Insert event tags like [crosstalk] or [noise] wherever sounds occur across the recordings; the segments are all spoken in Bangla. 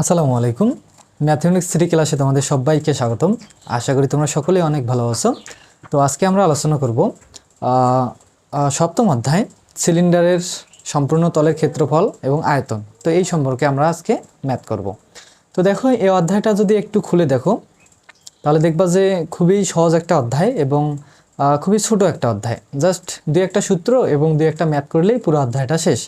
আসসালামু আলাইকুম। ম্যাথমেটিক্স থ্রি ক্লাসে তোমাদের সবাইকে স্বাগতম। আশা করি তোমরা সকলেই অনেক ভালো আছো। তো আজকে আমরা আলোচনা করব সপ্তম অধ্যায় সিলিন্ডারের সম্পূর্ণ তলের ক্ষেত্রফল এবং আয়তন। তো এই সম্পর্কে আমরা আজকে ম্যাথ করব। তো দেখো, এই অধ্যায়টা যদি একটু খুলে দেখো, তাহলে দেখবা যে খুবই সহজ একটা অধ্যায় এবং খুবই ছোট একটা অধ্যায়। জাস্ট দুই একটা সূত্র এবং দুই একটা ম্যাথ করলেই পুরো অধ্যায়টা শেষ।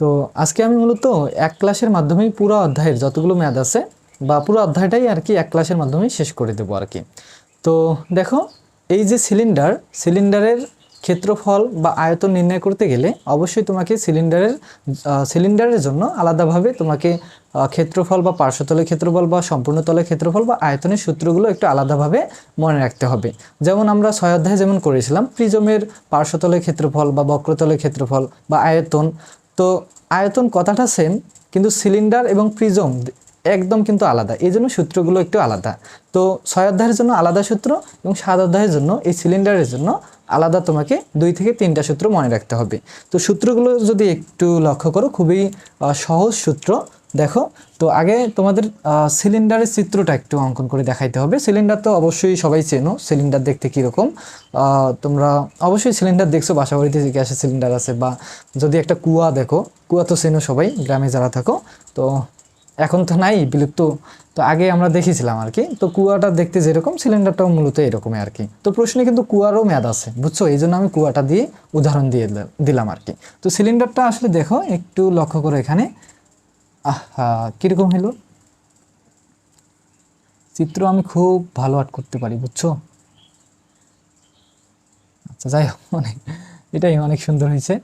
তো আজকে আমি মূলত এক ক্লাসের মাধ্যমেই পুরো অধ্যায়ের যতগুলো ম্যাথ আছে বা পুরো অধ্যায়টাই আর কি এক ক্লাসের মাধ্যমেই শেষ করে দেবো আর কি। তো দেখো, এই যে সিলিন্ডার, সিলিন্ডারের ক্ষেত্রফল বা আয়তন নির্ণয় করতে গেলে অবশ্যই তোমাকে সিলিন্ডারের সিলিন্ডারের জন্য আলাদাভাবে তোমাকে ক্ষেত্রফল বা পার্শ্বতলের ক্ষেত্রফল বা সম্পূর্ণ তলের ক্ষেত্রফল বা আয়তনের সূত্রগুলো একটু আলাদাভাবে মনে রাখতে হবে। যেমন আমরা ছয় অধ্যায় যেমন করেছিলাম, প্রিজমের পার্শ্বতলের ক্ষেত্রফল বা বক্রতলের ক্ষেত্রফল বা আয়তন, তো আয়তন কথাটা সেম কিন্তু সিলিন্ডার এবং প্রিজম একদম কিন্তু আলাদা। এই জন্য সূত্রগুলো একটু আলাদা। তো ছয় অধ্যায়ের জন্য আলাদা সূত্র এবং সাত অধ্যায়ের জন্য এই সিলিন্ডারের জন্য আলাদা তোমাকে দুই থেকে তিনটা সূত্র মনে রাখতে হবে। তো সূত্রগুলো যদি একটু লক্ষ্য করো, খুবই সহজ সূত্র। দেখো, তো আগে তোমাদের সিলিন্ডারের চিত্রটা একটু অঙ্কন করে দেখাইতে হবে। সিলিন্ডার তো অবশ্যই সবাই চেনো সিলিন্ডার দেখতে কীরকম। তোমরা অবশ্যই সিলিন্ডার দেখছ বাসা বাড়িতে গ্যাসের সিলিন্ডার আছে বা যদি একটা কুয়া দেখো, কুয়া তো চেনো সবাই, গ্রামে যারা থাকো, তো এখন তো নাই, বিলুপ্ত। তো আগে আমরা দেখেছিলাম আর কি, তো কুয়াটা দেখতে যেরকম সিলিন্ডারটাও মূলত এরকমই আর কি। তো প্রশ্নে কিন্তু কুয়ারও মেয়াদ আছে, বুঝছ? এই জন্য আমি কুয়াটা দিয়ে উদাহরণ দিয়ে দিলাম আর কি। তো সিলিন্ডারটা আসলে দেখো, একটু লক্ষ্য করো এখানে। আহা, কীরকম হলো? চিত্র আমি খুব ভালো আর্ট করতে পারি, বুঝছ? আচ্ছা যাই হোক অনেক এটাই অনেক সুন্দর হয়েছে।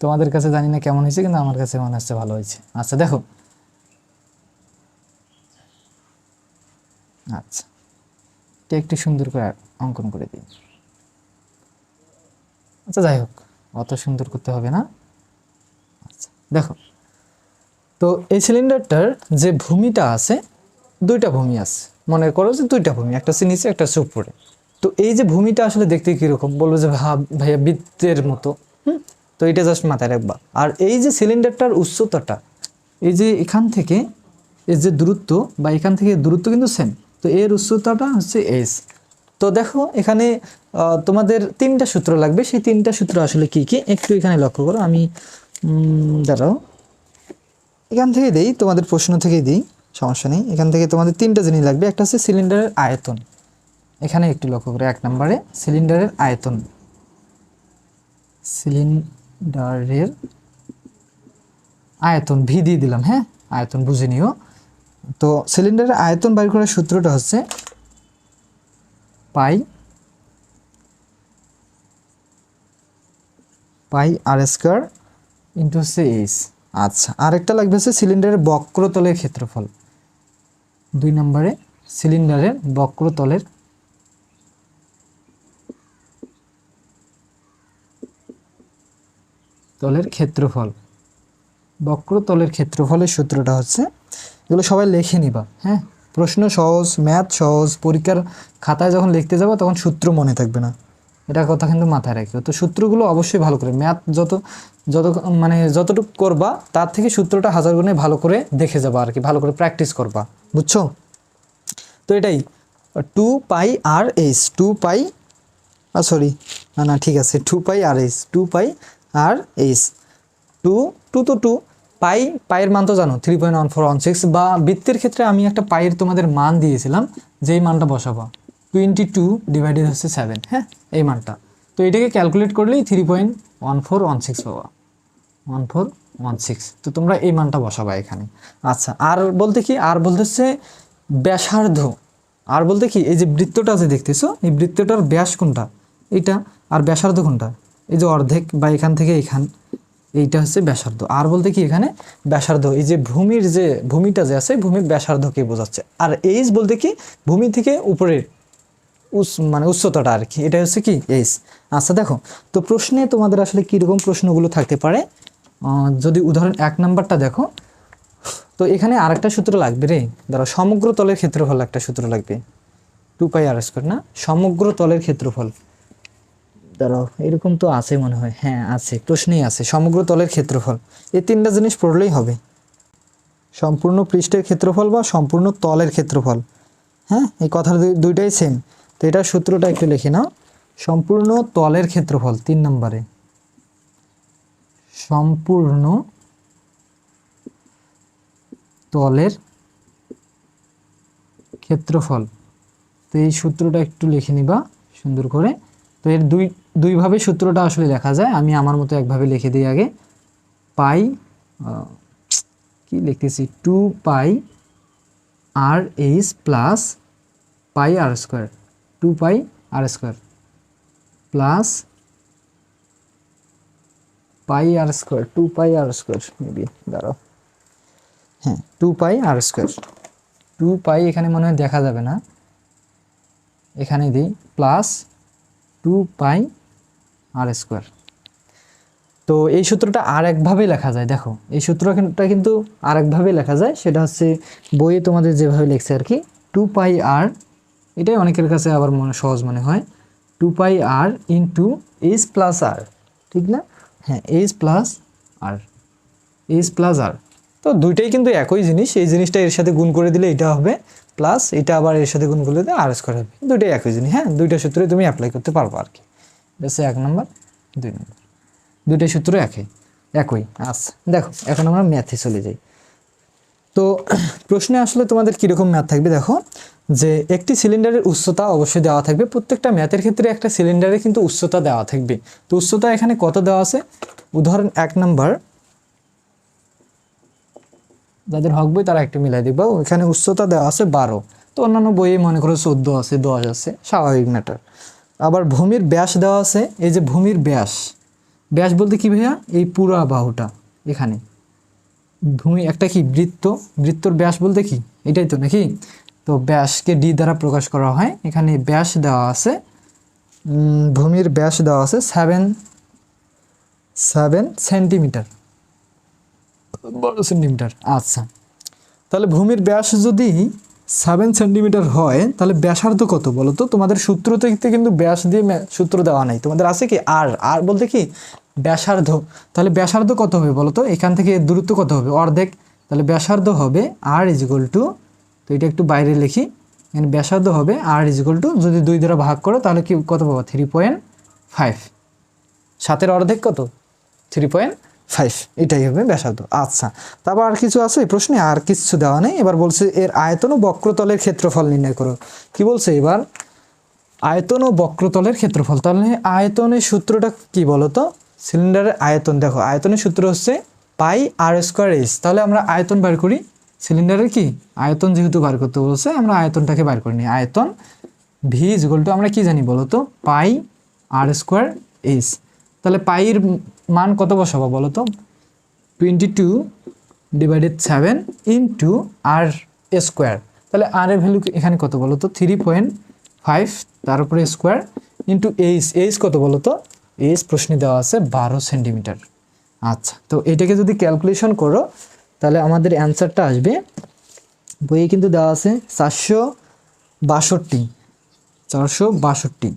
তোমাদের কাছে জানি না কেমন হয়েছে, কিন্তু আমার কাছে মনে হচ্ছে ভালো হয়েছে। আচ্ছা দেখো। আচ্ছা এটা একটু সুন্দর করে অঙ্কন করে দিই। আচ্ছা যাই হোক, অত সুন্দর করতে হবে না। আচ্ছা দেখো। তো এই সিলিন্ডারটার যে ভূমিটা আছে, দুইটা ভূমি আছে। মনে করো যে দুইটা ভূমি, একটা হচ্ছে নিচে, একটা হচ্ছে উপরে। তো এই যে ভূমিটা আসলে দেখতে কীরকম, বলব যে ভা ভাইয়া বৃত্তের মতো, হুম? তো এটা জাস্ট মাথায় রাখবা। আর এই যে সিলিন্ডারটার উচ্চতাটা, এই যে এখান থেকে, এই যে দূরত্ব, বা এখান থেকে দূরত্ব কিন্তু সেম তো এর উচ্চতাটা হচ্ছে এস তো দেখো, এখানে তোমাদের তিনটা সূত্র লাগবে। সেই তিনটা সূত্র আসলে কি কি? একটু এখানে লক্ষ্য করো, আমি দাঁড়াও। এখান থেকে দেই, তোমাদের প্রশ্ন থেকেই দিই, সমস্যা নেই। এখান থেকে তোমাদের তিনটা জিনিস লাগবে, একটা হচ্ছে সিলিন্ডারের আয়তন। এখানে একটু লক্ষ্য করে, এক নম্বরে সিলিন্ডারের আয়তন। সিলিন্ডারের আয়তন ভি দিয়ে দিলাম হ্যাঁ? আয়তন বুঝে নিও। তো সিলিন্ডারের আয়তন বাইর করার সূত্রটা হচ্ছে pi pi r square into হচ্ছে এইচ। আচ্ছা আরেকটা লাগবে হচ্ছে সিলিন্ডারের বক্রতলের ক্ষেত্রফল। দুই নম্বরে সিলিন্ডারের বক্রতলের তলের ক্ষেত্রফল। বক্রতলের ক্ষেত্রফলের সূত্রটা হচ্ছে, এগুলো সবাই লিখে নিবা হ্যাঁ? প্রশ্ন সহজ ম্যাথ সহজ, পরীক্ষার খাতায় যখন লিখতে যাব তখন সূত্র মনে থাকবে না। এটা কথা কিন্তু মাথায় রাখবে তো সূত্রগুলো অবশ্যই ভালো করে, ম্যাথ যত যত মানে যতটুকু করবা, তার থেকে সূত্রটা হাজার গুণে ভালো করে দেখে যাবা আর কি, ভালো করে প্র্যাকটিস করবা। বুঝছ? তো এটাই, two pi r h, two pi sorry না না, ঠিক আছে, two pi r h, two pi r h. Two two তো টু, পাই পায়ের মান তো জানো three point one four one six বা বৃত্তের ক্ষেত্রে আমি একটা পায়ের তোমাদের মান দিয়েছিলাম, যেই মানটা বসাবো। টোয়েন্টি টু ডিভাইডেড হচ্ছে সেভেন হ্যাঁ? এই মানটা। তো এটাকে ক্যালকুলেট করলেই three point one four one six পাবা। ওয়ান ফোর ওয়ান সিক্স তো তোমরা এই মানটা বসাবা এখানে। আচ্ছা আর বলতে কি? আর বলতে হচ্ছে ব্যাসার্ধ। আর বলতে কি? এই যে বৃত্তটা যে দেখতেছো? এই বৃত্তটার ব্যাস কোনটা? এইটা। আর ব্যাসার্ধ কোনটা? এই যে অর্ধেক বা এখান থেকে এখান, এইটা হচ্ছে ব্যাসার্ধ। আর বলতে কি এখানে? ব্যাসার্ধ। এই যে ভূমির যে, ভূমিটা যে আছে, ভূমির ব্যাসার্ধকে বোঝাচ্ছে। আর এইচ বলতে কি? ভূমি থেকে উপরের উস মানে উচ্চতাটা আর কি। এটা হচ্ছে কি? এইচ আচ্ছা দেখো, তো প্রশ্নে তোমাদের আসলে কীরকম প্রশ্নগুলো থাকতে পারে? যদি উদাহরণ এক নাম্বারটা দেখো, তো এখানে আরেকটা সূত্র লাগবে রে। ধরো, সমগ্র তলের ক্ষেত্রফল একটা সূত্র লাগবে। টু পাই আর স্কোয়ার, না? সমগ্র তলের ক্ষেত্রফল। দাঁড়াও এরকম তো আছে মনে হয়। হ্যাঁ আছে। প্রশ্নেই আছে, সমগ্র তলের ক্ষেত্রফল। এই তিনটা জিনিস পড়লেই হবে। সম্পূর্ণ পৃষ্ঠের ক্ষেত্রফল বা সম্পূর্ণ তলের ক্ষেত্রফল। হ্যাঁ এই কথা দুইটাই সেম তো এটার সূত্রটা একটু লিখে নাও। সম্পূর্ণ তলের ক্ষেত্রফল তিন নম্বরে। সম্পূর্ণ তলের ক্ষেত্রফল। তো এই সূত্রটা একটু লিখে নিবা সুন্দর করে। তো এর দুই, দুইভাবে সূত্রটা আসলে লেখা যায়। আমি আমার মতো একভাবে লিখে দিই আগে। পাই কি লিখতেছি? Two pi r h plus pi r square. Two pi r square plus pi r square two pi r square maybe দাঁড়াও। হ্যাঁ two pi r square two pi এখানে মনে হয় দেখা যাবে না। এখানে দিই plus two pi r square তো এই সূত্রটা আর লেখা যায়, দেখো। এই সূত্রটা কিন্তু আর একভাবে লেখা যায়, সেটা হচ্ছে বইয়ে তোমাদের যেভাবে লেখছে আর কি টু পাই আর এটাই অনেকের কাছে আবার মনে, সহজ মনে হয়। Two pi r into h plus r, ঠিক না? হ্যাঁ h plus r, h plus r. তো দুইটাই কিন্তু একই জিনিস, এই জিনিসটা এর সাথে গুণ করে দিলে এটা হবে, প্লাস এটা আবার এর সাথে গুণ করলে আর স্কোয়ার হবে। দুইটাই একই জিনিস হ্যাঁ? দুইটা সূত্রে তুমি অ্যাপ্লাই করতে পারব আর কি। এটা এক নম্বর, দুই নম্বর। দুইটাই সূত্র একই একই। আচ্ছা দেখো, এখন আমরা ম্যাথে চলে যাই। তো প্রশ্নে আসলে তোমাদের কীরকম ম্যাথ থাকবে দেখো? যে একটি সিলিন্ডারের উচ্চতা অবশ্যই দেওয়া থাকবে। প্রত্যেকটা ম্যাথের ক্ষেত্রে একটা সিলিন্ডারে কিন্তু উচ্চতা দেওয়া থাকবে। তো উচ্চতা এখানে কত দেওয়া আছে? উদাহরণ এক নাম্বার। যাদের হক বই, তারা একটু মিলাই দিবা এখানে উচ্চতা দেওয়া আছে বারো। তো অন্যান্য বইয়ে মনে করো চোদ্দ আছে, দশ আছে, স্বাভাবিক ম্যাটার। আবার ভূমির ব্যাস দেওয়া আছে, এই যে ভূমির ব্যাস। ব্যাস বলতে কি ভাইয়া? এই পুরা বাহুটা এখানে। ভূমি একটা কি? বৃত্ত। বৃত্তর ব্যাস বলতে কি? এটাই তো নাকি? তো ব্যাসকে ডি দ্বারা প্রকাশ করা হয়। এখানে ব্যাস দেওয়া আছে। ভূমির ব্যাস দেওয়া আছে সেভেন সেভেন সেন্টিমিটার। বারো সেন্টিমিটার আচ্ছা। তাহলে ভূমির ব্যাস যদি সেভেন সেন্টিমিটার হয়, তাহলে ব্যাসার্ধ কত বলো তো? তোমাদের সূত্র থেকে কিন্তু ব্যাস দিয়ে সূত্র দেওয়া নাই। তোমাদের আছে কি? আর আর বলতে কি? ব্যাসার্ধ। তাহলে ব্যাসার্ধ কত হবে বলো তো? এখান থেকে দূরত্ব কত হবে? অর্ধেক। তাহলে ব্যাসার্ধ হবে আর ইজ ইকুয়াল টু তো এটা একটু বাইরে লিখি। এখানে ব্যাসার্ধ হবে আর ইজ টু যদি দুই দ্বারা ভাগ করো, তাহলে কি, কত পাবো? থ্রি পয়েন্ট ফাইভ সাতের অর্ধেক কত? থ্রি পয়েন্ট ফাইভ এটাই হবে ব্যাসার্ধ। আচ্ছা তারপর আর কিছু আছে? এই প্রশ্নে আর কিছু দেওয়া নেই। এবার বলছে, এর আয়তন ও বক্রতলের ক্ষেত্রফল নির্ণয় করো। কি বলছে এবার? আয়তন ও বক্রতলের ক্ষেত্রফল। তাহলে আয়তনের সূত্রটা কি বলতো? সিলিন্ডারের আয়তন। দেখো, আয়তনের সূত্র হচ্ছে পাই আর স্কোয়ার এইচ তাহলে আমরা আয়তন বার করি সিলিন্ডারের কি? আয়তন যেহেতু বার করতে বলছে, আমরা আয়তনটাকে বার করি নিই আয়তন ভি ইজগল টু আমরা কি জানি বলতো? পাই আর স্কোয়ার এইচ তাহলে পাইয়ের মান কত বসাবো বলো twenty two divided seven into r square তাহলে আর এর ভ্যালু এখানে কত বলো তো থ্রি পয়েন্ট ফাইভ তার উপরে স্কোয়ার ইন্টু এইচ এইচ কত বলো তো এইচ প্রশ্নে দেওয়া আছে বারো সেন্টিমিটার আচ্ছা তো এটাকে যদি ক্যালকুলেশন করো তাহলে আমাদের অ্যান্সারটা আসবে। বইয়ে কিন্তু দেওয়া আছে চারশো বাষট্টি চারশো বাষট্টি।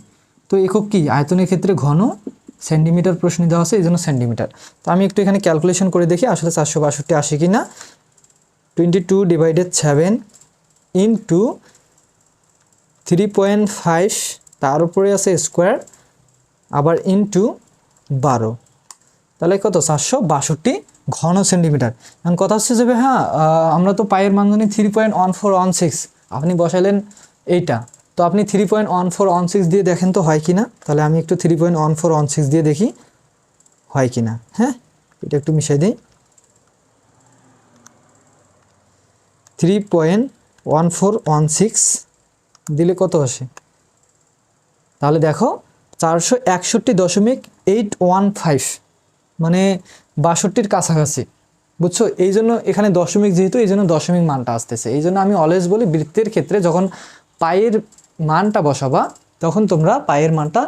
তো একক কি? আয়তনের ক্ষেত্রে ঘন, সেন্টিমিটার প্রশ্ন দেওয়া আছে এই জন্য সেন্টিমিটার। তো আমি একটু এখানে ক্যালকুলেশন করে দেখি, আসলে চারশো বাষট্টি আসে কি না twenty two divided seven into three point five, তার উপরে আছে স্কোয়ার, আবার ইন্টু বারো। তাহলে কত? চারশো বাষট্টি। ঘন সেন্টিমিটার। এখন কথা হচ্ছে যে হ্যাঁ আমরা তো পায়ের মান three point one four one six আপনি বসাইলেন এইটা। তো আপনি three point one four one six দিয়ে দেখেন তো হয় কি না তাহলে আমি একটু three point one four one six দিয়ে দেখি হয় কি না হ্যাঁ এটা একটু মিশাই দিই। Three point one four one six দিলে কত আসে? তাহলে দেখো, চারশো একষট্টি দশমিক এইট ওয়ান ফাইভ মানে বাষট্টির কাছাকাছি। বুঝছ? এই জন্য এখানে দশমিক যেহেতু এই জন্য দশমিক মানটা আসতেছে। এই জন্য আমি অলওয়েজ বলি বৃত্তের ক্ষেত্রে যখন পায়ের মানটা বসাবা, তখন তোমরা পায়ের মানটা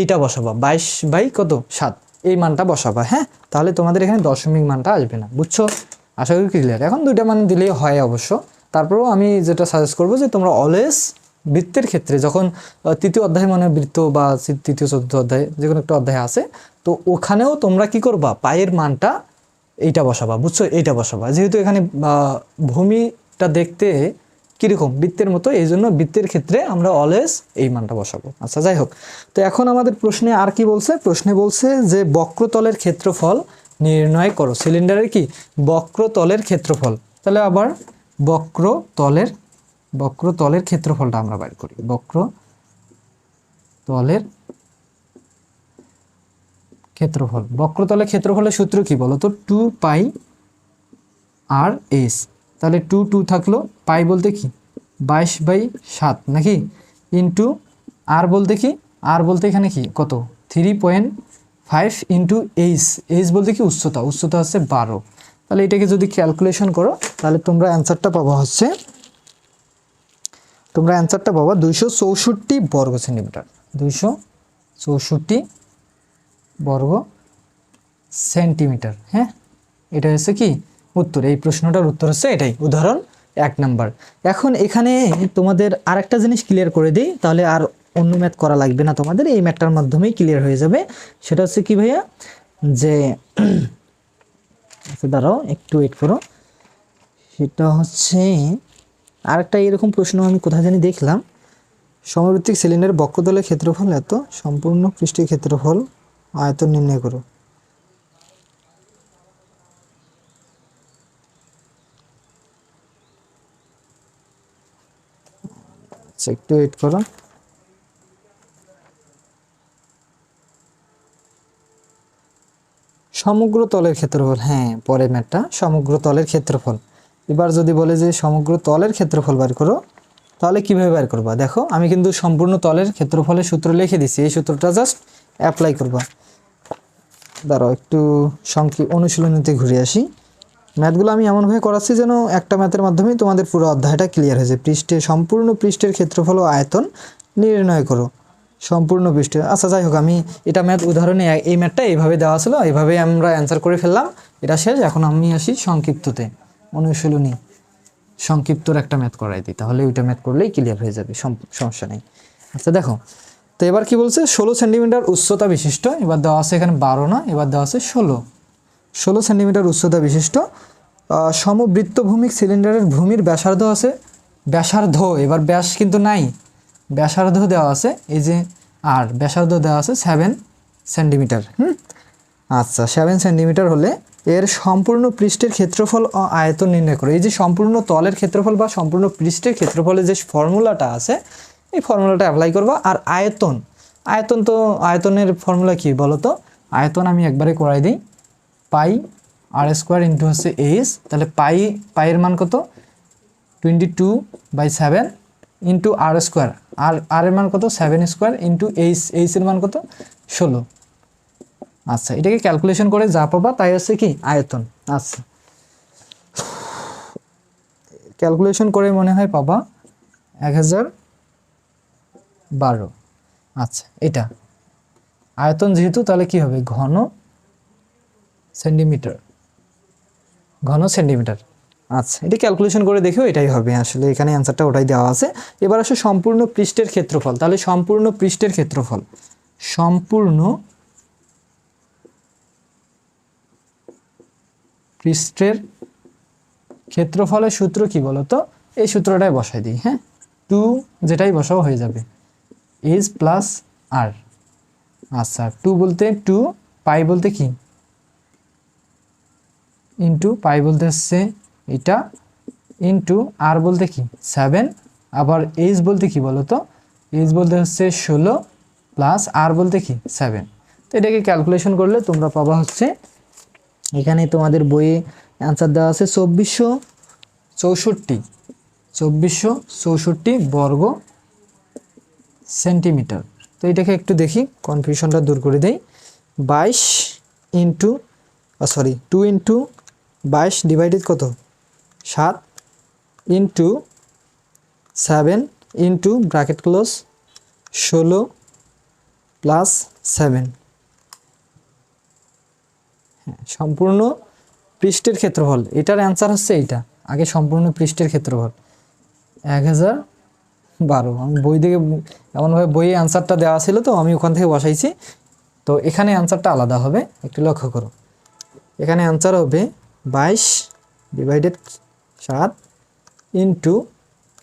এইটা বসাবা। বাইশ বাই কত? সাত। এই মানটা বসাবা হ্যাঁ? তাহলে তোমাদের এখানে দশমিক মানটা আসবে না। বুঝছ? আশা করি ক্লিয়ার এখন দুইটা মান দিলেই হয় অবশ্য। তারপরেও আমি যেটা সাজেস্ট করব যে তোমরা অলওয়েজ বৃত্তের ক্ষেত্রে যখন তৃতীয় অধ্যায় মানে বৃত্ত বা তৃতীয়, চতুর্থ অধ্যায় যে কোনো একটা অধ্যায় আছে, তো ওখানেও তোমরা কি করবা? পায়ের মানটা এইটা বসাবা, বুঝছ? এইটা বসাবা। যেহেতু এখানে ভূমিটা দেখতে কীরকম? বৃত্তের মতো এই জন্য বৃত্তের ক্ষেত্রে আমরা অলওয়েজ এই মানটা বসাবো। আচ্ছা যাই হোক। তো এখন আমাদের প্রশ্নে আর কি বলছে? প্রশ্নে বলছে যে বক্রতলের ক্ষেত্রফল নির্ণয় করো। সিলিন্ডারের কি? বক্রতলের ক্ষেত্রফল। তাহলে আবার বক্রতলের বক্রতলের ক্ষেত্রফলটা আমরা বাইর করি। বক্র তলের ক্ষেত্রফল। বক্রতলের ক্ষেত্রফলের সূত্র কি বলো তো টু পাই আর এস। তাহলে টু টু থাকল পাই বলতে কি? বাইশ বাই সাত নাকি? ইন্টু আর বলতে কি? আর বলতে এখানে কি? কত? Three point five into h h বলতে কি? উচ্চতা। উচ্চতা হচ্ছে বারো। তাহলে এটাকে যদি ক্যালকুলেশন করো, তাহলে তোমরা অ্যান্সারটা পাবো হচ্ছে তোমরা অ্যান্সারটা পাবা দুইশো চৌষট্টি বর্গ সেন্টিমিটার দুইশো চৌষট্টি বর্গ সেন্টিমিটার হ্যাঁ? এটা হচ্ছে কি? উত্তর। এই প্রশ্নটার উত্তর হচ্ছে এটাই। উদাহরণ এক নাম্বার। এখন এখানে তোমাদের আরেকটা জিনিস ক্লিয়ার করে দিই তাহলে আর অন্য ম্যাথ করা লাগবে না তোমাদের। এই ম্যাথটার মাধ্যমেই ক্লিয়ার হয়ে যাবে। সেটা হচ্ছে কি ভাইয়া? যে [coughs] আচ্ছা, দাঁড়াও একটু ওয়েট করো। সেটা হচ্ছে আরেকটা এরকম প্রশ্ন আমি কোথায় জানি দেখলাম। সমভিত্তিক সিলিন্ডার বক্রতলের ক্ষেত্রফল এত, সম্পূর্ণ পৃষ্ঠের ক্ষেত্রফল আয়তন নির্ণয় করো। আচ্ছা একটু ওয়েট করো। সমগ্র তলের ক্ষেত্রফল হ্যাঁ পরে ম্যাটটা সমগ্র তলের ক্ষেত্রফল। এবার যদি বলে যে সমগ্র তলের ক্ষেত্রফল বার করো, তাহলে কীভাবে বার করবা? দেখো, আমি কিন্তু সম্পূর্ণ তলের ক্ষেত্রফলের সূত্র লিখে দিছি, এই সূত্রটা জাস্ট অ্যাপ্লাই করবা। দাঁড়াও, একটু সংক্ষিপ অনুশীলনীতে ঘুরে আসি। ম্যাথগুলো আমি এমনভাবে করাচ্ছি যেন একটা ম্যাথের মাধ্যমেই তোমাদের পুরো অধ্যায়টা ক্লিয়ার হয়েছে পৃষ্ঠে সম্পূর্ণ পৃষ্ঠের ক্ষেত্রফল ও আয়তন নির্ণয় করো। সম্পূর্ণ পৃষ্ঠে আচ্ছা যাই হোক, আমি এটা ম্যাথ উদাহরণে এই ম্যাথটা এইভাবে দেওয়া ছিল, এইভাবেই আমরা অ্যান্সার করে ফেললাম। এটা শেষ, এখন আমি আসি সংক্ষিপ্ততে। অনুশীলনী সংক্ষিপ্তর একটা ম্যাথ করাই দিই, তাহলে ওইটা ম্যাথ করলেই ক্লিয়ার হয়ে যাবে, সম- সমস্যা নেই। আচ্ছা দেখো, তো এবার কি বলছে? ষোলো সেন্টিমিটার উচ্চতা বিশিষ্ট, এবার দেওয়া আছে এখানে বারো না এবার দেওয়া আছে ষোলো। ষোলো সেন্টিমিটার উচ্চতা বিশিষ্ট সমবৃত্তভূমিক সিলিন্ডারের ভূমির ব্যাসার্ধ আছে, ব্যাসার্ধ, এবার ব্যাস কিন্তু নাই, ব্যাসার্ধ দেওয়া আছে, এই যে আর, ব্যাসার্ধ দেওয়া আছে সেভেন সেন্টিমিটার হুম? আচ্ছা সেভেন সেন্টিমিটার হলে এর সম্পূর্ণ পৃষ্ঠের ক্ষেত্রফল ও আয়তন নির্ণয় করো। এই যে সম্পূর্ণ তলের ক্ষেত্রফল বা সম্পূর্ণ পৃষ্ঠের ক্ষেত্রফলের যে ফর্মুলাটা আছে, এই ফর্মুলাটা অ্যাপ্লাই করবা। আর আয়তন আয়তন তো, আয়তনের ফর্মুলা কি বলো তো আয়তন আমি একবারে করাই দিই। পাই আর স্কোয়ার ইন্টু হচ্ছে এইচ তাহলে পাই, পাইয়ের মান কত? Twenty two by seven into r square R r এর মান কত? সেভেন স্কোয়ার ইন্টু এইচ এইচের মান কত? ষোলো। আচ্ছা এটাকে ক্যালকুলেশন করে যা পাবা তাই হচ্ছে কি? আয়তন। আচ্ছা। ক্যালকুলেশন করে মনে হয় পাবা এক হাজার বারো। আচ্ছা এটা। আয়তন যেহেতু, তাহলে কি হবে? ঘন সেন্টিমিটার। ঘন সেন্টিমিটার। আচ্ছা এটা ক্যালকুলেশন করে দেখেও এটাই হবে আসলে। এখানে অ্যান্সারটা ওটাই দেওয়া আছে। এবার আসে সম্পূর্ণ পৃষ্ঠের ক্ষেত্রফল। তাহলে সম্পূর্ণ পৃষ্ঠের ক্ষেত্রফল। সম্পূর্ণ পৃষ্ঠের ক্ষেত্রফলের সূত্র কি বলতো? এই সূত্রটাই বসাই দিই হ্যাঁ? টু যেটাই বসাও হয়ে যাবে। এজ প্লাস আর আচ্ছা টু বলতে টু, পাই বলতে কি? ইন্টু পাই বলতে হচ্ছে এটা। ইন্টু আর বলতে কি? সেভেন। আবার এইচ বলতে কি বলো তো এইচ বলতে হচ্ছে ষোলো প্লাস আর বলতে কি? সেভেন। তো এটাকে ক্যালকুলেশন করলে তোমরা পাবা হচ্ছে এখানে তোমাদের বইয়ে অ্যান্সার দেওয়া আছে চব্বিশশো চৌষট্টি। চব্বিশশো চৌষট্টি বর্গ সেন্টিমিটার। তো এটাকে একটু দেখি কনফিউশনটা দূর করে দেই। বাইশ ইন্টু সরি টু ইন্টু বাইশ ডিভাইডেড কত? সাত into seven into bracket close ষোলো প্লাস সেভেন। সম্পূর্ণ পৃষ্ঠের ক্ষেত্রফল, এটার অ্যান্সার হচ্ছে এইটা। আগে সম্পূর্ণ পৃষ্ঠের ক্ষেত্রফল। এক হাজার বারো। আমি বই থেকে, এমনভাবে বইয়ে অ্যান্সারটা দেওয়া ছিল তো, আমি ওখান থেকে বসাইছি। তো এখানে অ্যান্সারটা আলাদা হবে, একটু লক্ষ্য করো। এখানে অ্যান্সার হবে বাইশ ডিভাইডেড সাত ইন্টু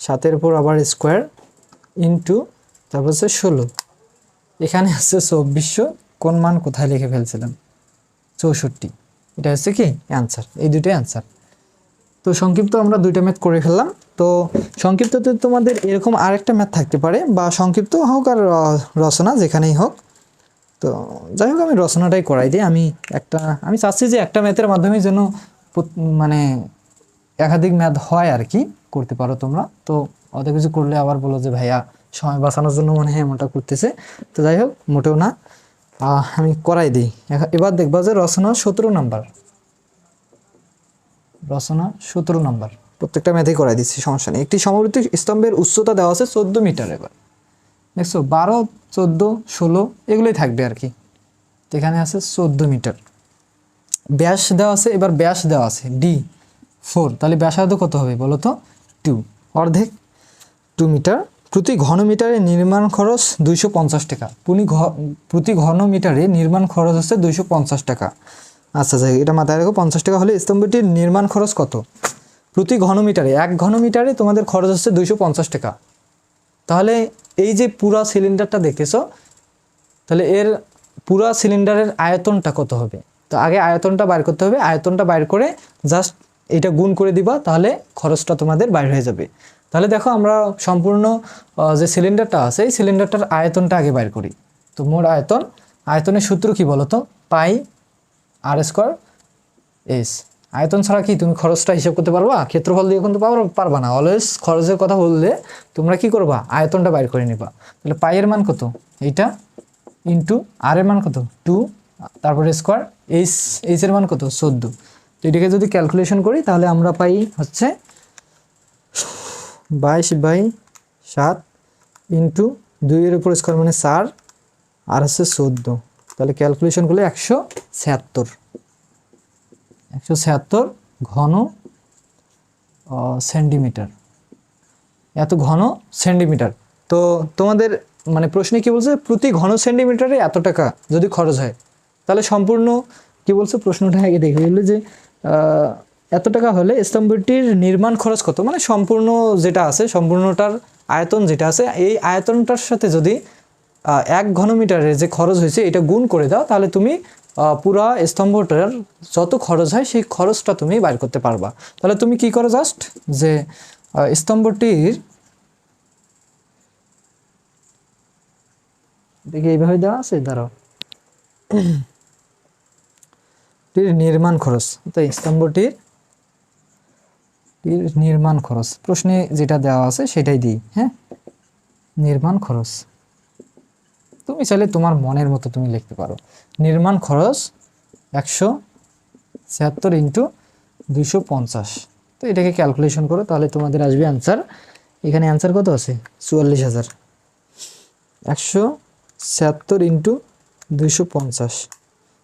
সাতের উপর আবার স্কোয়ার ইন্টু তারপর হচ্ছে ষোলো। এখানে আছে চব্বিশশো, কোন মান কোথায় লিখে ফেলছিলাম? চৌষট্টি। এটা হচ্ছে কি? অ্যান্সার এই দুটোই অ্যান্সার তো সংক্ষিপ্ত আমরা দুইটা ম্যাথ করে ফেললাম। তো সংক্ষিপ্ততে তোমাদের এরকম আরেকটা ম্যাথ থাকতে পারে, বা সংক্ষিপ্ত হোক আর রচনা যেখানেই হোক। তো যাই হোক, আমি রচনাটাই করাই দিই। আমি একটা, আমি চাচ্ছি যে একটা ম্যাথের মাধ্যমে যেন মানে একাধিক ম্যাথ হয় আর কি, করতে পারো তোমরা। তো অত কিছু করলে আবার বলো যে, ভাইয়া, সময় বাঁচানোর জন্য মনে হয় এমনটা করতেছে। তো যাই হোক, মোটেও না। আমি করাই দিই। এবার দেখবা যে রচনা সতেরো নাম্বার। রচনা সতেরো নাম্বার। প্রত্যেকটা ম্যাথেই করাই দিচ্ছি, সমস্যা নেই। একটি সমবৃত্ত স্তম্ভের উচ্চতা দেওয়া আছে চোদ্দ মিটার এবার। দেখছ, বারো, চোদ্দ, ষোলো, এগুলোই থাকবে আর কি। এখানে আছে চোদ্দ মিটার। ব্যাস দেওয়া আছে, এবার ব্যাস দেওয়া আছে। ডি ফোর তাহলে ব্যাসার্ধ কত হবে বলো তো? টু অর্ধেক টু মিটার প্রতি ঘন মিটারে নির্মাণ খরচ দুইশো পঞ্চাশ টাকা। পুনি প্রতি ঘন মিটারে নির্মাণ খরচ হচ্ছে দুইশো পঞ্চাশ টাকা। আচ্ছা আচ্ছা এটা মাথায় রাখো, পঞ্চাশ টাকা হলে স্তম্ভটির নির্মাণ খরচ কত? প্রতি ঘন মিটারে এক ঘন মিটারে তোমাদের খরচ হচ্ছে দুইশো পঞ্চাশ টাকা। তাহলে এই যে পুরা সিলিন্ডারটা দেখতেছো তাহলে এর পুরা সিলিন্ডারের আয়তনটা কত হবে? তো আগে আয়তনটা বাইর করতে হবে, আয়তনটা বাইর করে জাস্ট এটা গুণ করে দিবা, তাহলে খরচটা তোমাদের বাইর হয়ে যাবে। তাহলে দেখো আমরা সম্পূর্ণ যে সিলিন্ডারটা আছে, এই সিলিন্ডারটার আয়তনটা আগে বাইর করি। তো মোট আয়তন, আয়তনের সূত্র কি বলো তো পাই আর স্কোয়ার এস। আয়তন ছাড়া কি তুমি খরচটা হিসাব করতে পারবা? ক্ষেত্রফল দিয়ে কিন্তু পারবা না। অলওয়েজ খরচের কথা বললে তোমরা কি করবা? আয়তনটা বাইর করে নিবা। তাহলে পাইয়ের মান কত? এইটা ইন্টু আর এর মান কত? টু তারপরে স্কোয়ার এইচ এইচ এর মান কত? চোদ্দ। তো এটাকে যদি ক্যালকুলেশন করি, তাহলে আমরা পাই হচ্ছে বাইশ বাই সাত ইন্টু দুইয়ের উপর স্কোয়ার মানে চার, আর হচ্ছে চোদ্দ। তাহলে ক্যালকুলেশন করলে একশো ছিয়াত্তর। একশো ছিয়াত্তর ঘন সেন্টিমিটার এত ঘন সেন্টিমিটার তো তোমাদের মানে প্রশ্নে কি বলছে? প্রতি ঘন সেন্টিমিটারে এত টাকা যদি খরচ হয়। তাহলে সম্পূর্ণ কি বলছে? প্রশ্নটা আগে দেখে গেলে যে এত টাকা হলে স্তম্ভটির নির্মাণ খরচ কত? মানে সম্পূর্ণ যেটা আছে, সম্পূর্ণটার আয়তন যেটা আছে, এই আয়তনটার সাথে যদি এক ঘনমিটারের যে খরচ হয়েছে, এটা গুণ করে দাও, তাহলে তুমি পুরা স্তম্ভটার যত খরচ হয়, সেই খরচটা তুমি বাইর করতে পারবা। তাহলে তুমি কি করো জাস্ট যে স্তম্ভটির দেখি এইভাবে দেওয়া আছে? দাঁড়াও। [clears throat] নির্মাণ খরচ, তো স্তম্ভটির টির নির্মাণ খরচ। প্রশ্নে যেটা দেওয়া আছে সেটাই দিই হ্যাঁ? নির্মাণ খরচ। তুমি চাইলে তোমার মনের মতো তুমি লিখতে পারো। নির্মাণ খরচ একশো ছিয়াত্তর ইন্টু দুইশো পঞ্চাশ। তো এটাকে ক্যালকুলেশন করো, তাহলে তোমাদের আসবে অ্যান্সার এখানে অ্যান্সার কত আছে? চুয়াল্লিশ হাজার। একশো ছিয়াত্তর ইন্টু দুইশো পঞ্চাশ।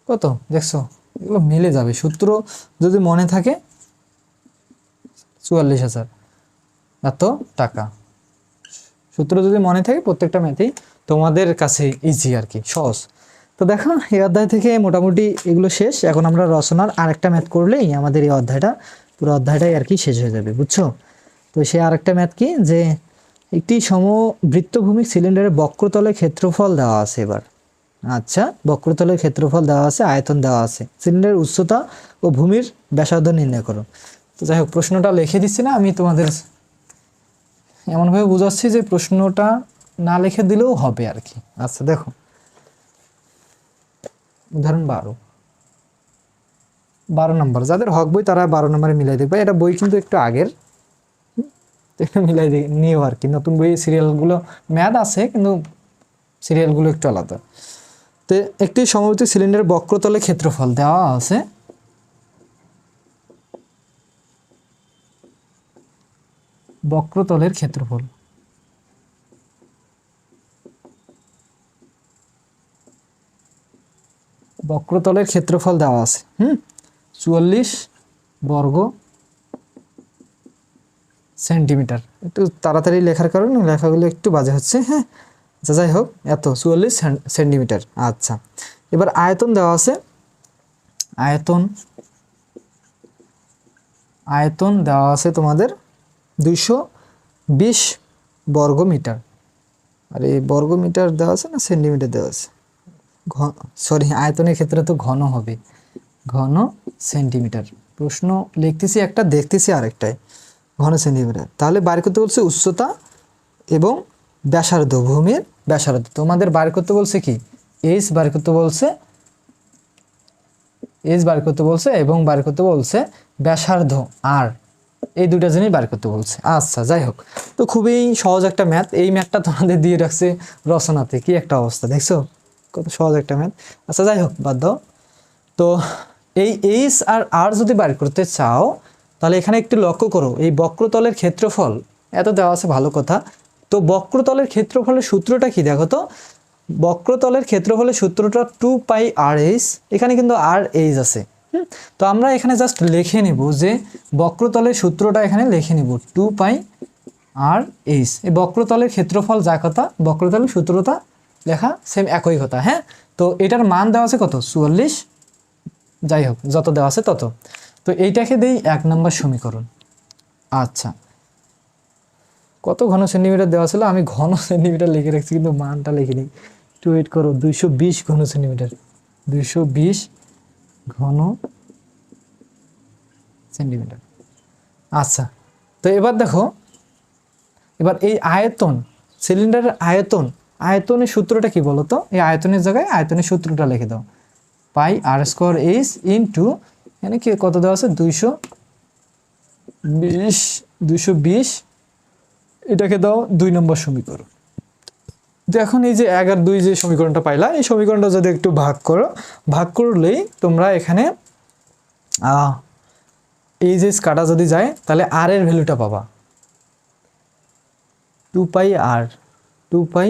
কত? দেখছ, এগুলো মিলে যাবে। সূত্র যদি মনে থাকে চুয়াল্লিশ হাজার। এত টাকা। সূত্র যদি মনে থাকে প্রত্যেকটা ম্যাথেই তোমাদের কাছে ইজি আর কি, সহজ। তো দেখো, এই অধ্যায় থেকে মোটামুটি এগুলো শেষ। এখন আমরা রচনার আরেকটা ম্যাথ করলেই আমাদের এই অধ্যায়টা, পুরো অধ্যায়টাই আর কি শেষ হয়ে যাবে, বুঝছ? তো সে আরেকটা ম্যাথ কি, যে একটি সমবৃত্তভূমি সিলিন্ডারের বক্রতলের ক্ষেত্রফল দেওয়া আছে এবার। আচ্ছা বক্রতলের ক্ষেত্রফল দেওয়া আছে, আয়তন দেওয়া আছে। সিলিন্ডারের উচ্চতা ও ভূমির ব্যাসার্ধ নির্ণয় করো। তো যাই হোক, প্রশ্নটা লিখে দিচ্ছি না, আমি তোমাদের এমনভাবে বুঝাচ্ছি যে প্রশ্নটা না লিখে দিলেও হবে আর কি। আচ্ছা দেখো। উদাহরণ বারো। বারো নম্বর, যাদের হক বই তারা বারো নম্বরে মিলাই দেখবে। এটা বই কিন্তু একটু আগের। একটু মিলাই নিও আর কি। নতুন বই সিরিয়ালগুলো ম্যাথ আছে, কিন্তু সিরিয়ালগুলো একটু আলাদা। তো একটি সমবৃত্ত সিলিন্ডারের বক্রতলে ক্ষেত্রফল দেওয়া আছে। বক্রতলের ক্ষেত্রফল। বক্রতলের ক্ষেত্রফল দেওয়া আছে, হুম? চুয়াল্লিশ বর্গ সেন্টিমিটার। একটু তাড়াতাড়ি লেখার কারণে লেখাগুলো একটু বাজে হচ্ছে হ্যাঁ? আচ্ছা যাই হোক, এত, চুয়াল্লিশ সেন্টিমিটার আচ্ছা। এবার আয়তন দেওয়া আছে, আয়তন আয়তন দেওয়া আছে তোমাদের দুইশো বিশ বর্গ মিটার আর এই বর্গ মিটার দেওয়া আছে না, সেন্টিমিটার দেওয়া আছে? সরি, আয়তনের ক্ষেত্রে তো ঘন হবে। ঘন সেন্টিমিটার। প্রশ্ন লিখতেছি একটা, দেখতেছি আরেকটাই ঘন সেন্টিমিটার। তাহলে বার করতে বলছে উচ্চতা এবং ব্যাসার্ধ, ভূমির ব্যাসার্ধ। তোমাদের বার করতে বলছে কি? এইচ বার করতে বলছে এইচ বার করতে বলছে এবং বার করতে বলছে ব্যাসার্ধ আর এই দুইটা জিনিস বার করতে বলছে। আচ্ছা যাই হোক। তো খুবই সহজ একটা ম্যাথ। এই ম্যাথটা তোমাদের দিয়ে রাখছে রচনাতে। কি একটা অবস্থা, দেখছ? কত সহজ একটা ম্যাথ। আচ্ছা যাই হোক, বাদ দাও। তো এই এইচ আর আর যদি বার করতে চাও, তাহলে এখানে একটু লক্ষ্য করো। এই বক্রতলের ক্ষেত্রফল, এত দেওয়া আছে ভালো কথা। তো বক্রতলের ক্ষেত্রফলের সূত্রটা কি, দেখো তো? বক্রতলের ক্ষেত্রফলের সূত্রটা টু পাই আর এইচ এখানে কিন্তু আর এইচ আছে? তো আমরা এখানে জাস্ট লিখে নিব যে বক্রতলের সূত্রটা এখানে লিখে নিব টু পাই আর এইচ এই বক্রতলের ক্ষেত্রফল যা কথা, বক্রতলের সূত্রটা লেখা সেম একই কথা হ্যাঁ? তো এটার মান দেওয়া আছে কত? চুয়াল্লিশ। যাই হোক, যত দেওয়া আছে তত। তো এইটাকে দেই এক নম্বর সমীকরণ। আচ্ছা। কত ঘন সেন্টিমিটার দেওয়া ছিল? আমি ঘন সেন্টিমিটার লিখে রাখছি, কিন্তু মানটা লিখিনি। একটু ওয়েট করো, দুইশো বিশ ঘন সেন্টিমিটার দুইশো বিশ ঘন সেন্টিমিটার আচ্ছা তো এবার দেখো, এবার এই আয়তন সিলিন্ডারের আয়তন, আয়তনের সূত্রটা কি বলো তো? এই আয়তনের জায়গায় আয়তনের সূত্রটা লিখে দাও। Pi r square h into এখানে কি কত দেওয়া আছে? দুইশো বিশ দুইশো বিশ। এটাকে দাও দুই নম্বর সমীকরণ। তো এখন এই যে এক আর দুই যে সমীকরণটা পাইলা, এই সমীকরণটা যদি একটু ভাগ করো, ভাগ করলেই তোমরা এখানে এই যে কাটা যদি যায়, তাহলে আর এর ভ্যালুটা পাবা। টু পাই আর টু পাই,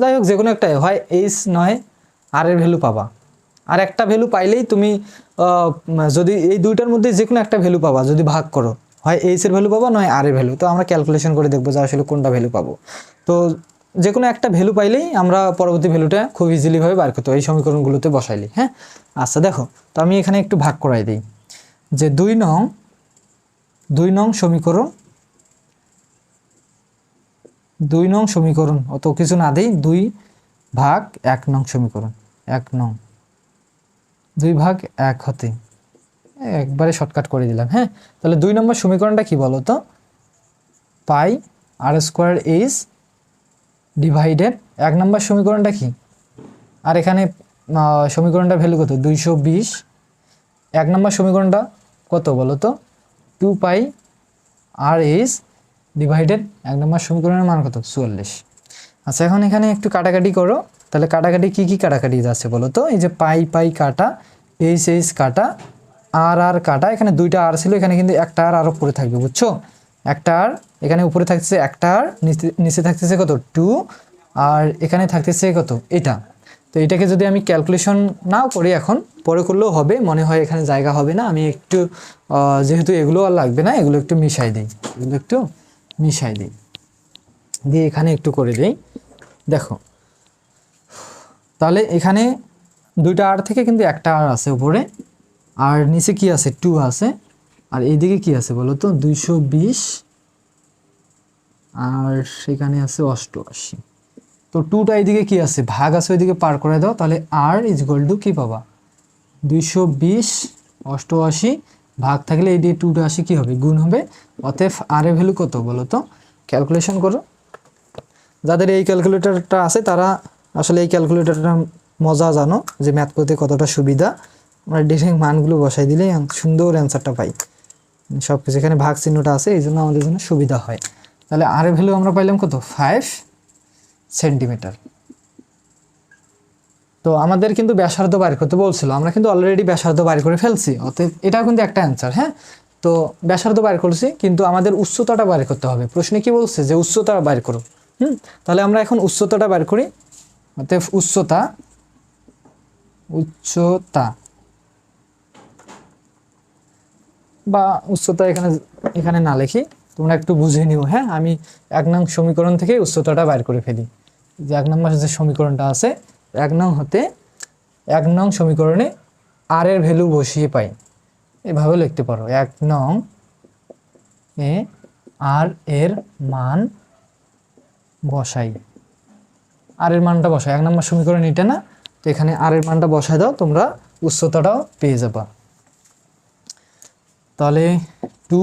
যাই হোক যে কোনো একটা হয় এইচ নয় আর এর ভ্যালু পাবা। আর একটা ভ্যালু পাইলেই তুমি যদি এই দুইটার মধ্যে যে কোনো একটা ভ্যালু পাবা, যদি ভাগ করো, হয় এইচ এর ভ্যালু পাবা, নয় আর এর ভ্যালু। তো আমরা ক্যালকুলেশন করে দেখব যে আসলে কোনটা ভ্যালু পাবো। তো যে কোনো একটা ভ্যালু পাইলেই আমরা পরবর্তী ভ্যালুটা খুব ইজিলিভাবে বার করতে এই সমীকরণগুলোতে বসাইলি হ্যাঁ? আচ্ছা দেখো, তো আমি এখানে একটু ভাগ করাই দিই। যে দুই নং দুই নং সমীকরণ, দুই নং সমীকরণ, অত কিছু না দেই, দুই ভাগ এক নং সমীকরণ, এক নং, দুই ভাগ এক হতে, একবারে শর্টকাট করে দিলাম হ্যাঁ? তাহলে দুই নম্বর সমীকরণটা কি বলো তো pi r square h divided এক নম্বর সমীকরণটা কি? আর এখানে সমীকরণটা ভ্যালু কত? দুইশো বিশ। এক নম্বর সমীকরণটা কত বলো তো? Two pi r h divided এক নম্বর সমীকরণের মান কত? চুয়াল্লিশ। আচ্ছা এখন এখানে একটু কাটাকাটি করো। তাহলে কাটাকাটি কি কি কাটাকাটি যাচ্ছে বলো তো? এই যে পাই পাই কাটা এইচ এইচ কাটা আর আর কাটা, এখানে দুইটা আর ছিল, এখানে কিন্তু একটা আর আরও উপরে থাকবে, বুঝছ? একটা আর এখানে উপরে থাকতেছে একটা আর নিচে নিচে থাকতেছে কত? টু, আর এখানে থাকতেছে কত? এটা। তো এটাকে যদি আমি ক্যালকুলেশন নাও করি এখন, পরে করলেও হবে, মনে হয় এখানে জায়গা হবে না, আমি একটু যেহেতু এগুলো আর লাগবে না, এগুলো একটু মিশাই দিই। এগুলো একটু মিশাই দিই। দিয়ে এখানে একটু করে দিই। দেখো। তাহলে এখানে দুইটা আর থেকে কিন্তু একটা আর আছে উপরে, আর নিচে কি আছে? টু আছে। আর এইদিকে কি আছে বলো তো? দুইশো বিশ আর সেখানে আছে অষ্টআশি। তো টুটা এইদিকে কি আছে? ভাগ আছে ওইদিকে পার করে দাও, তাহলে আর ইজ ইকুয়াল টু কী পাবা? দুইশো বিশ, অষ্টআশি, ভাগ থাকলে এই দিয়ে টুটা আসি কী হবে? গুণ হবে। অতএব আর এর ভ্যালু কত বলো তো? ক্যালকুলেশন করো। যাদের এই ক্যালকুলেটরটা আছে, তারা আসলে এই ক্যালকুলেটরটা মজা জানো, যে ম্যাথ করতে কতটা সুবিধা। আমরা ডিরেক্ট মানগুলো বসাই দিলে সুন্দর অ্যান্সারটা পাই। সব কিছু এখানে ভাগ চিহ্নটা আছে এই জন্য আমাদের জন্য সুবিধা হয়। তাহলে আর এর ভ্যালু আমরা পাইলাম কত? ফাইভ সেন্টিমিটার তো আমাদের কিন্তু ব্যাসার্ধ বাইর করতে বলছিল, আমরা কিন্তু অলরেডি ব্যাসার্ধ বাইর করে ফেলছি, অতএব এটাও কিন্তু একটা অ্যান্সার হ্যাঁ? তো ব্যাসার্ধ বাইর করছি, কিন্তু আমাদের উচ্চতাটা বাইর করতে হবে। প্রশ্নে কি বলছে যে উচ্চতা বাইর করো, হুম? তাহলে আমরা এখন উচ্চতাটা বাইর করি, অতএব উচ্চতা উচ্চতা বা উচ্চতা এখানে এখানে না লিখি, তোমরা একটু বুঝে নিও হ্যাঁ? আমি এক নং সমীকরণ থেকে উচ্চতাটা বাইর করে ফেলি। যে এক নম্বর যে সমীকরণটা আছে, এক নং হতে এক নং সমীকরণে আর এর ভ্যালু বসিয়ে পাই। এভাবে লিখতে পারো। এক নং এ আর এর মান বসাই। আর এর মানটা বসাই। এক নম্বর সমীকরণ এটা না? তো এখানে আর এর মানটা বসাই দাও, তোমরা উচ্চতাটাও পেয়ে যাবা। তাহলে টু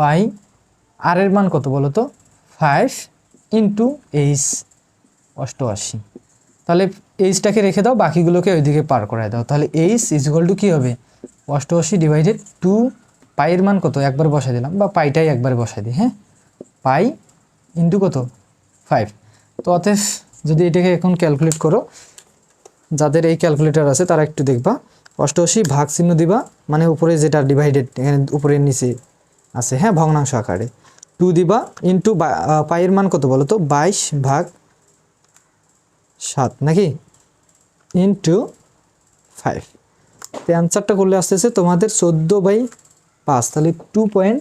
পাই আর এর মান কত বলো তো ফাইভ ইন্টু এইচ অষ্টআশি। তাহলে এইচটাকে রেখে দাও, বাকিগুলোকে ওইদিকে পার করায় দাও। তাহলে এইচ ইজ ইকুয়াল টু কী হবে? অষ্টআশি ডিভাইডেড টু পাইয়ের মান কত? একবার বসাই দিলাম, বা পাইটাই একবার বসাই দিই হ্যাঁ? পাই ইন্টু কত? ফাইভ তো অতএব যদি এটাকে এখন ক্যালকুলেট করো, যাদের এই ক্যালকুলেটর আছে তারা একটু দেখবা অষ্টআশি ভাগ চিহ্ন দিবা মানে উপরে যেটা ডিভাইডেড এখানে উপরে নিচে আছে হ্যাঁ ভগ্নাংশ আকারে। টু দিবা ইন্টু পাইয়ের মান কত বলো তো বাইশ ভাগ সাত, নাকি? ইন্টু ফাইভ তো অ্যান্সারটা করলে আসতেছে তোমাদের চোদ্দ বাই পাঁচ, তাহলে two point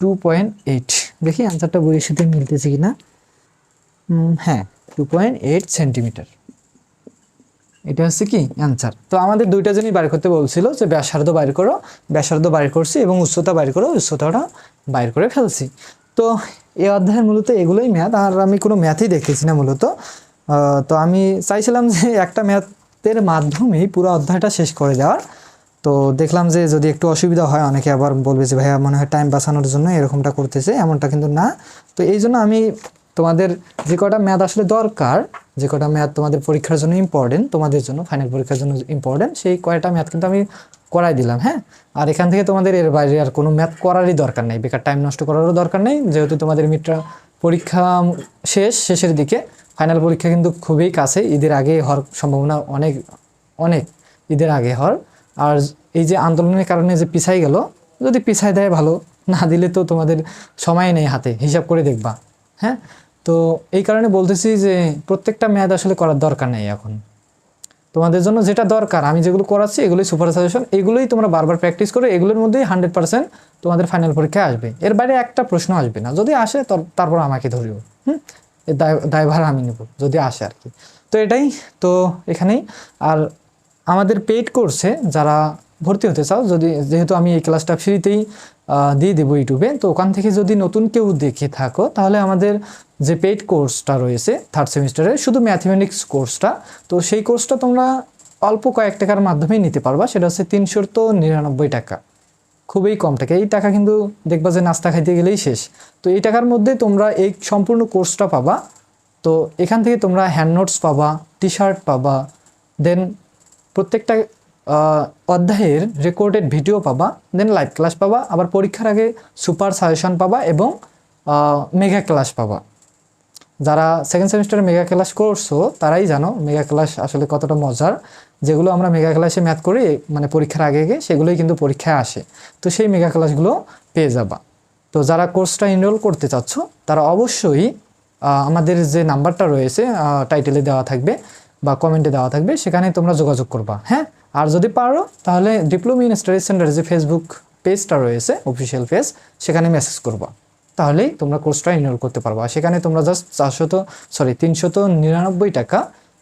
two point eight দেখি অ্যান্সারটা বইয়ের সাথে মিলতেছে কি না হ্যাঁ টু পয়েন্ট এইট সেন্টিমিটার এটা হচ্ছে কি? অ্যান্সার তো আমাদের দুইটা জিনিস বাইর করতে বলছিল যে ব্যাসার্ধ বাইর করো, ব্যাসার্ধ বাইর করছি এবং উচ্চতা বাইর করো, উচ্চতাটা বাইর করে ফেলছি। তো এই অধ্যায়ের মূলত এগুলোই ম্যাথ আর আমি কোনো ম্যাথই দেখতেছি না মূলত। তো আমি চাইছিলাম যে একটা ম্যাথের মাধ্যমেই পুরো অধ্যায়টা শেষ করে দেওয়ার। তো দেখলাম যে যদি একটু অসুবিধা হয়, অনেকে আবার বলবে যে ভাইয়া মনে হয় টাইম বাঁচানোর জন্য এরকমটা করতেছে, এমনটা কিন্তু না। তো এই জন্য আমি তোমাদের যে কটা ম্যাথ আসলে দরকার যে কটা ম্যাথ তোমাদের পরীক্ষার জন্য ইম্পর্টেন্ট তোমাদের জন্য ফাইনাল পরীক্ষার জন্য ইম্পর্টেন্ট সেই কয়টা ম্যাথ কিন্তু আমি করাই দিলাম হ্যাঁ? আর এখান থেকে তোমাদের এর বাইরে আর কোনো ম্যাথ করারই দরকার নেই, বেকার টাইম নষ্ট করারও দরকার নেই, যেহেতু তোমাদের মিটরা পরীক্ষা শেষ, শেষের দিকে ফাইনাল পরীক্ষা কিন্তু খুবই কাছে, ঈদের আগে হওয়ার সম্ভাবনা অনেক অনেক ঈদের আগে হওয়ার। আর এই যে আন্দোলনের কারণে যে পিছাই গেল, যদি পিছাই দেয় ভালো, না দিলে তো তোমাদের সময় নেই হাতে, হিসাব করে দেখবা হ্যাঁ? তো এই কারণে বলতেছি যে প্রত্যেকটা মেয়াদ আসলে করার দরকার নেই এখন। তোমাদের জন্য যেটা দরকার, আমি যেগুলো করাচ্ছি, এগুলোই সুপার সাজেশন এগুলোই তোমরা বারবার প্র্যাকটিস করে, এগুলোর মধ্যেই হান্ড্রেড পার্সেন্ট তোমাদের ফাইনাল পরীক্ষায় আসবে। এর বাইরে একটা প্রশ্ন আসবে না, যদি আসে তর- তারপর আমাকে ধরিও, হুম? দায়ভার আমি নেব, যদি আসে আর কি। তো এটাই, তো এখানেই। আর আমাদের পেইড কোর্সে যারা ভর্তি হতে চাও, যদি, যেহেতু আমি এই ক্লাসটা ফ্রিতেই দিয়ে দেবো ইউটিউবে। তো ওখান থেকে যদি নতুন কেউ দেখে থাকো, তাহলে আমাদের যে পেইড কোর্সটা রয়েছে থার্ড সেমিস্টারে শুধু ম্যাথমেটিক্স কোর্সটা তো সেই কোর্সটা তোমরা অল্প কয়েক টাকার মাধ্যমেই নিতে পারবা। সেটা হচ্ছে তিনশো তো নিরানব্বই টাকা। খুবই কম টাকা। এই টাকা কিন্তু দেখবা যে নাস্তা খাইতে গেলেই শেষ। তো এই টাকার মধ্যে তোমরা এই সম্পূর্ণ কোর্সটা পাবা। তো এখান থেকে তোমরা হ্যান্ড নোটস পাবা টি শার্ট পাবা দেন প্রত্যেকটা অধ্যায়ের রেকর্ডেড ভিডিও পাবা দেন লাইভ ক্লাস পাবা, আবার পরীক্ষার আগে সুপার সাজেশন পাবা এবং মেগা ক্লাস পাবা। যারা সেকেন্ড সেমিস্টারে মেগা ক্লাস করছ, তারাই জানো মেগা ক্লাস আসলে কতটা মজার। যেগুলো আমরা মেগা ক্লাসে ম্যাথ করি মানে পরীক্ষার আগে আগে, সেগুলোই কিন্তু পরীক্ষায় আসে। তো সেই মেগা ক্লাসগুলো পেয়ে যাবা। তো যারা কোর্সটা এনরোল করতে চাচ্ছ, তারা অবশ্যই আমাদের যে নাম্বারটা রয়েছে টাইটেলে দেওয়া থাকবে বা কমেন্টে দেওয়া থাকবে, সেখানে তোমরা যোগাযোগ করবা হ্যাঁ? আর যদি পারো, তাহলে ডিপ্লোমা ইন স্টাডি সেন্টার যে ফেসবুক পেজটা রয়েছে অফিসিয়াল পেজ সেখানে মেসেজ করবা। তাহলেই তোমরা কোর্সটা এনরোল করতে পারবা। সেখানে তোমরা জাস্ট চারশত সরি তিনশত নিরানব্বই টাকা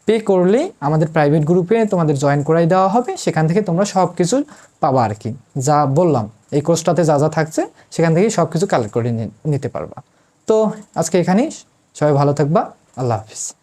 পে করলেই আমাদের প্রাইভেট গ্রুপে তোমাদের জয়েন করাই দেওয়া হবে। সেখান থেকে তোমরা সব কিছু পাবা আর কি। যা বললাম, এই কোর্সটাতে যা যা থাকছে, সেখান থেকেই সব কিছু কালেক্ট করে নিতে পারবা। তো আজকে এখানেই। সবাই ভালো থাকবা। আল্লাহ হাফিজ।